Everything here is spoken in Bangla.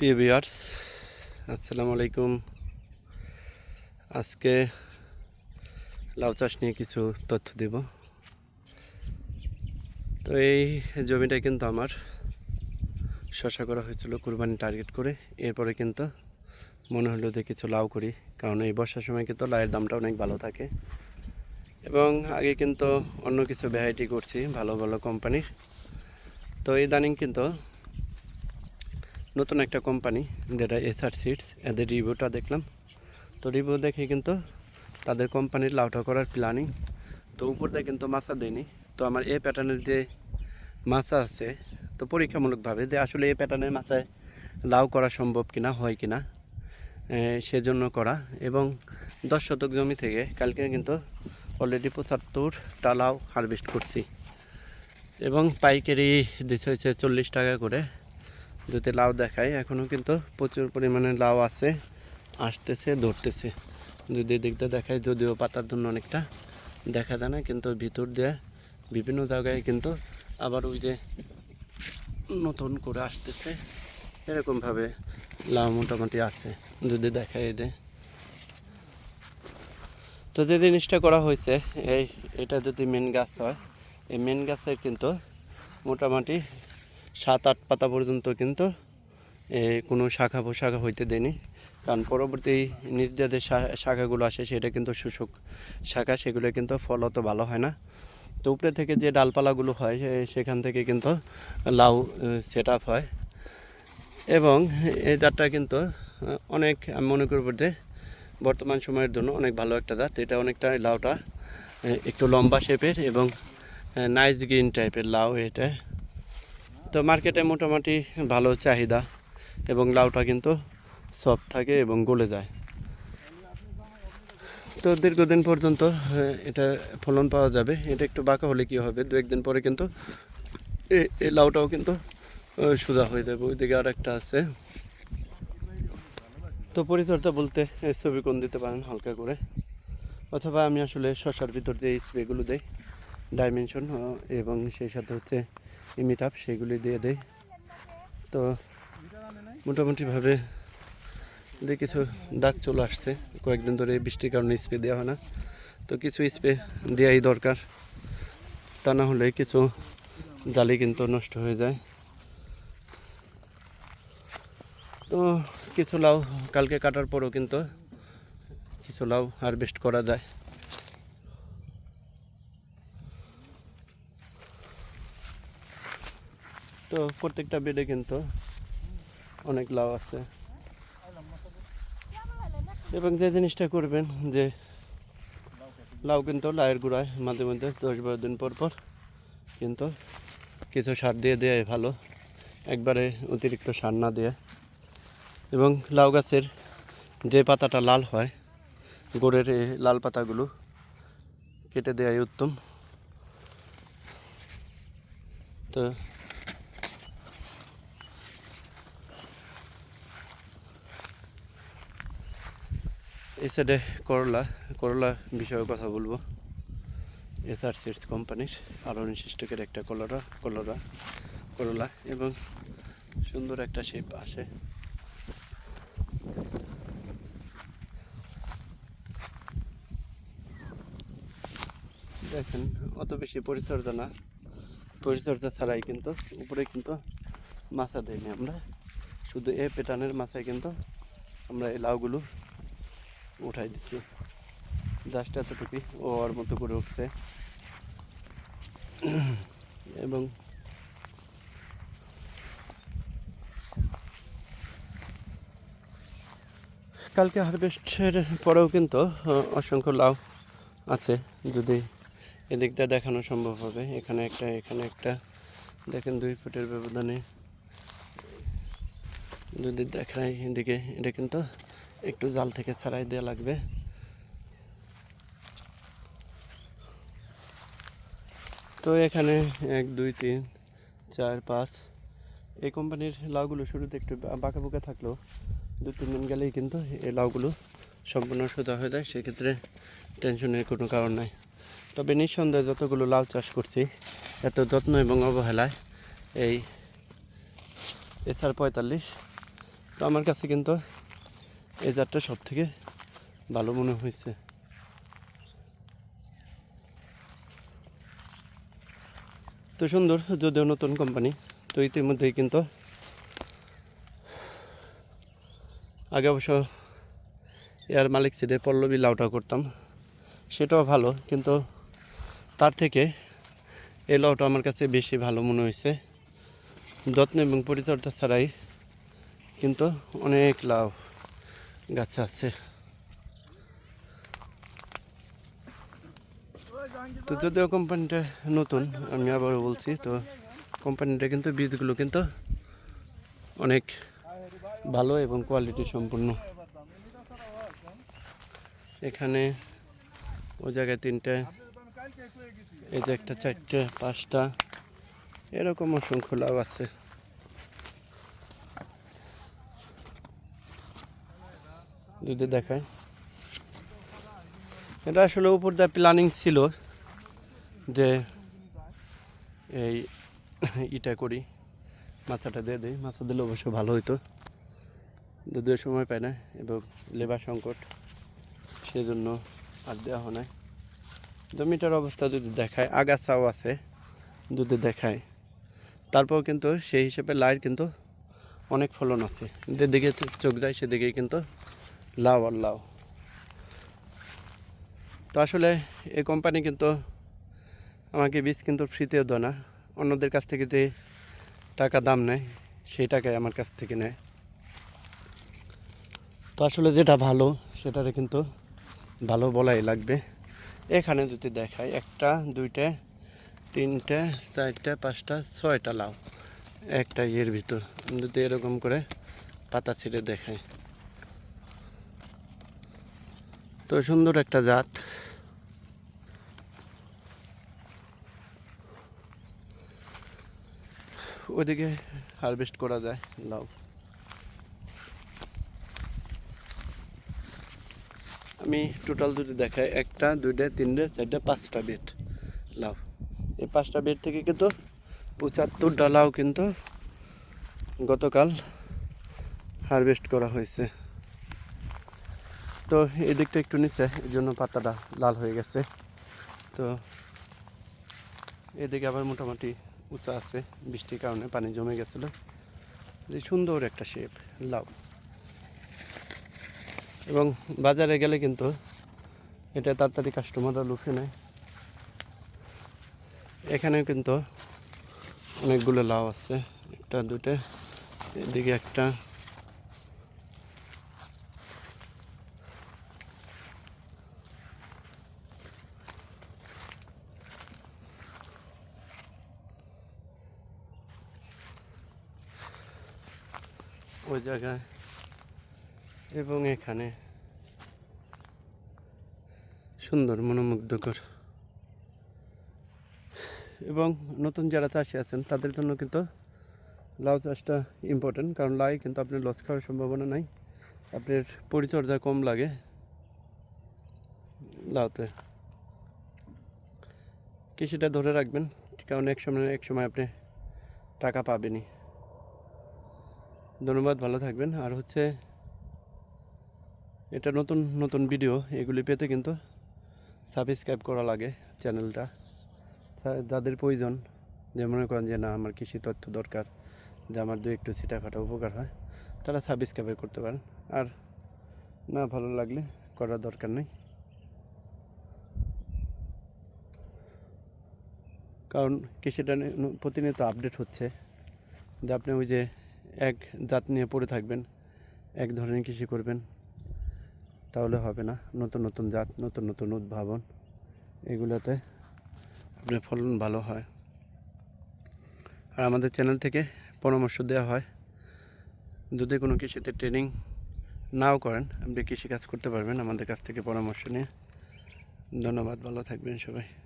প্রিয় ভিউয়ার্স, আসসালামু আলাইকুম। আজকে লাউ চাষ নিয়ে কিছু তথ্য দেব। তো এই জমিটা কিন্তু আমার শশা করা হয়েছিল কুরবানি টার্গেট করে। এরপরে কিন্তু মনে হলো যে কিছু লাউ করি, কারণ এই বর্ষার সময় কিন্তু লাউয়ের দামটা অনেক ভালো থাকে। এবং আগে কিন্তু অন্য কিছু ভ্যারাইটি করছি, ভালো ভালো কোম্পানির তো ইদানিং কিন্তু নতুন একটা কোম্পানি যেটা এসআর সিডস এদের রিভিউটা দেখলাম। তো রিভিউ দেখে কিন্তু তাদের কোম্পানির লাউটা করার প্ল্যানিং তো উপর দিয়ে কিন্তু মাছা দেয়নি। তো আমার এই প্যাটার্নের যে মাছা আছে তো পরীক্ষামূলকভাবে যে আসলে এই প্যাটার্নের মাছায় লাউ করা সম্ভব কিনা হয় কিনা এ, সেজন্য করা। এবং দশ শতক জমি থেকে কালকে কিন্তু অলরেডি পঁচাত্তরটা লাউ হারভেস্ট করছি। এবং পাইকারি দিচ্ছে হয়েছে চল্লিশ টাকা করে। যদি লাউ দেখায় এখনও কিন্তু প্রচুর পরিমাণে লাউ আছে, আসতেছে, ধরতেছে। যদি দেখতে দেখায় যদিও পাতার জন্য অনেকটা দেখা যায় না, কিন্তু ভিতর দিয়ে বিভিন্ন জায়গায় কিন্তু আবার ওই যে নতুন করে আসতেছে। এরকমভাবে লাউ মোটামুটি আছে, যদি দেখায় দে তো যে জিনিসটা করা হয়েছে, এই, এটা যদি মেন গাছ হয়, এই মেন গাছের কিন্তু মোটামুটি সাত, আট পাতা পর্যন্ত কিন্তু কোনো শাখা পোশাখা হইতে দেয়নি। কারণ পরবর্তী নিজ দিয়ে যে শা- শাখাগুলো আসে, সেটা কিন্তু শোষক শাখা, সেগুলো কিন্তু ফল অত ভালো হয় না। তো উপরে থেকে যে ডালপালাগুলো হয় সেখান থেকে কিন্তু লাউ সেট আপ হয়। এবং এই জাতটা কিন্তু অনেক, আমি মনে করব যে বর্তমান সময়ের জন্য অনেক ভালো একটা জাত। এটা অনেকটা লাউটা একটু লম্বা শেপের এবং নাইস গ্রিন টাইপের লাউ এটা। তো মার্কেটে মোটামুটি ভালো চাহিদা এবং লাউটা কিন্তু সফট থাকে এবং গলে যায়। তো দীর্ঘদিন পর্যন্ত এটা ফলন পাওয়া যাবে। এটা একটু বাঁকা হলে কী হবে? দু একদিন পরে কিন্তু এই লাউটাও কিন্তু সোজা হয়ে যাবে। ওইদিকে আর একটা আছে। তো পরিচর্যা বলতে ছবি কোন দিতে পারেন হালকা করে? অথবা আমি আসলে শশার ভিতর দিয়ে স্প্রেগুলো দিই। ডাইমেনশন এবং সেই সাথে হচ্ছে ইমিটাপ সেগুলি দিয়ে দেয় তো মোটামুটিভাবে যে কিছু দাগ চলে আসছে, কয়েকদিন ধরে বৃষ্টির কারণে স্প্রে দেওয়া হয় না। তো কিছু স্প্রে দেওয়াই দরকার। তা না হলে কিছু জালি কিন্তু নষ্ট হয়ে যায়। তো কিছু লাউ কালকে কাটার পরও কিন্তু কিছু লাউ হারভেস্ট করা যায়। তো প্রত্যেকটা বেডে কিন্তু অনেক লাউ আছে। এবং যে জিনিসটা করবেন যে লাউ কিন্তু লাউয়ের গুঁড়ায় মাঝে মধ্যে দশ বারো দিন পর পর কিন্তু কিছু সার দিয়ে দেয় ভালো। একবারে অতিরিক্ত সার না দিয়ে। এবং লাউ গাছের যে পাতাটা লাল হয়, গোড়ের এই লাল পাতাগুলো কেটে দেওয়াই উত্তম। তো এই সাইডে করলা করলা বিষয়ে কথা বলব। এসআর সিডস কোম্পানির আরও নিশিষ্টকের একটা কলরা কলরা, করলা এবং সুন্দর একটা শেপ আসে। দেখেন, অত বেশি পরিচর্যা না। পরিচর্যা ছাড়াই কিন্তু, উপরে কিন্তু মাছা দেয়নি আমরা। শুধু এ পেটানের মাছায় কিন্তু আমরা এই লাউগুলো উঠাই দিচ্ছি জাস্ট এতটুকুই ওর মতো করে উঠছে। এবং কালকে হারভেস্টের পরেও কিন্তু অসংখ্য লাউ আছে। যদি এদিকটা দেখানো সম্ভব হবে। এখানে একটা এখানে একটা। দেখেন দুই ফুটের ব্যবধানে যদি দেখাই এদিকে, এটা কিন্তু একটু জাল থেকে ছাড়াই দেওয়া লাগবে। তো এখানে এক, দুই, তিন, চার, পাঁচ, এই কোম্পানির লাউগুলো শুরুতে একটু বাঁকা বুকা থাকলেও দু, তিন দিন গেলেই কিন্তু এই লাউগুলো সম্পূর্ণ সোজা হয়ে যায়, সেক্ষেত্রে টেনশনের কোনো কারণ নাই। তবে নিঃসন্দেহে যতগুলো লাউ চাষ করছি, এত যত্ন এবং অবহেলায় এই এসআর পঁয়তাল্লিশ, তো আমার কাছে কিন্তু এই জাতটা সব থেকে ভালো মনে হয়েছে। তো সুন্দর, যদিও নতুন কোম্পানি তো ইতিমধ্যেই কিন্তু আগে অবশ্য এয়ার মালিক সিডে পল্লবী লাউটা করতাম। সেটাও ভালো, কিন্তু তার থেকে এই লাউটা আমার কাছে বেশি ভালো মনে হয়েছে। যত্ন এবং পরিচর্যা ছাড়াই কিন্তু অনেক লাউ। গাছ আছে তো যদিও কোম্পানিটা নতুন, আমি আবারও বলছি, তো কোম্পানিটা কিন্তু বীজগুলো কিন্তু অনেক ভালো এবং কোয়ালিটি সম্পূর্ণ। এখানে ওই জায়গায় তিনটে, এই যে একটা চারটে, পাঁচটা, এরকম অসংখ্য লাভ আছে। যদি দেখায় এটা আসলে উপর দিয়ে প্ল্যানিং ছিল যে এই ইটা করি মাথাটা দিয়ে দিই। মাথা দিলে অবশ্য ভালো হতো যদিও সময় পায় না এবং লেবার সংকট, সেজন্য আর দেওয়া হয় না জমিটার অবস্থা যদি দেখায় আগাছাও আছে, যদি দেখায় তারপর কিন্তু সেই হিসেবে লাইট কিন্তু অনেক ফলন আছে। যেদিকে চোখ যায়, সেদিকেই কিন্তু লাউ আর লাউ তো আসলে এই কোম্পানি কিন্তু আমাকে বীজ কিন্তু ফ্রিতেও দেয় না। অন্যদের কাছ থেকে যে টাকা দাম নেয়, সেই টাকাই আমার কাছ থেকে নেয়। তো আসলে যেটা ভালো, সেটারে কিন্তু ভালো বলাই লাগবে। এখানে যদি দেখায় একটা, দুইটা, তিনটে, চারটে, পাঁচটা, ছয়টা লাউ একটা ইয়ের ভিতর। যদি এরকম করে পাতা ছিঁড়ে দেখায়। তো সুন্দর একটা জাত। ওইদিকে হারভেস্ট করা যায়, লাউ। আমি টোটাল যদি দেখাই, একটা, দুইটা, তিনটে, চারটে, পাঁচটা বেড লাউ। এই পাঁচটা বেড থেকে কিন্তু পঁচাত্তরটা লাউ কিন্তু গতকাল হারভেস্ট করা হয়েছে। তো এদিকটা একটু নিচে, এই জন্য পাতাটা লাল হয়ে গেছে। তো এদিকে আবার মোটামুটি উঁচা আছে, বৃষ্টির কারণে পানি জমে গেছিল। যে সুন্দর একটা শেপ, লাউ। এবং বাজারে গেলে কিন্তু এটা তাড়াতাড়ি কাস্টমাররা লুফে নেয়। এখানে কিন্তু অনেকগুলো লাউ আছে, একটা, দুটো, এদিকে একটা। ওই জায়গায় এবং এখানে সুন্দর, মনোমুগ্ধকর। এবং নতুন যারা চাষি আছেন, তাদের জন্য কিন্তু লাউ চাষটা ইম্পর্টেন্ট কারণ লাই কিন্তু আপনার লস খাওয়ার সম্ভাবনা নাই। আপনার পরিচর্যা কম লাগে লাউতে। কৃষিটা ধরে রাখবেন, কারণ এক সময় এক সময় আপনি টাকা পাবেনই। ধন্যবাদ, ভালো থাকবেন। আর হচ্ছে, এটা নতুন নতুন ভিডিও এগুলি পেতে কিন্তু সাবস্ক্রাইব করা লাগে চ্যানেলটা যাদের প্রয়োজন, যে মনে করেন যে, না, আমার কৃষি তথ্য দরকার, যে আমার দু একটু ছিটা ফাটা উপকার হয়, তারা সাবস্ক্রাইব করতে পারেন। আর না, ভালো লাগলে করার দরকার নেই। কারণ কৃষিটা প্রতিনিয়ত আপডেট হচ্ছে। যে আপনি ওই যে এক জাত নিয়ে পড়ে থাকবেন, এক ধরনের কৃষি করবেন, তাহলে হবে না। নতুন নতুন জাত, নতুন নতুন উদ্ভাবন, এগুলোতে আপনার ফলন ভালো হয়। আর আমাদের চ্যানেল থেকে পরামর্শ দেওয়া হয়, যদি কোনো কৃষিতে ট্রেনিং নাও করেন, আপনি কৃষিকাজ করতে পারবেন। আমাদের কাছ থেকে পরামর্শ নিয়ে। ধন্যবাদ, ভালো থাকবেন সবাই।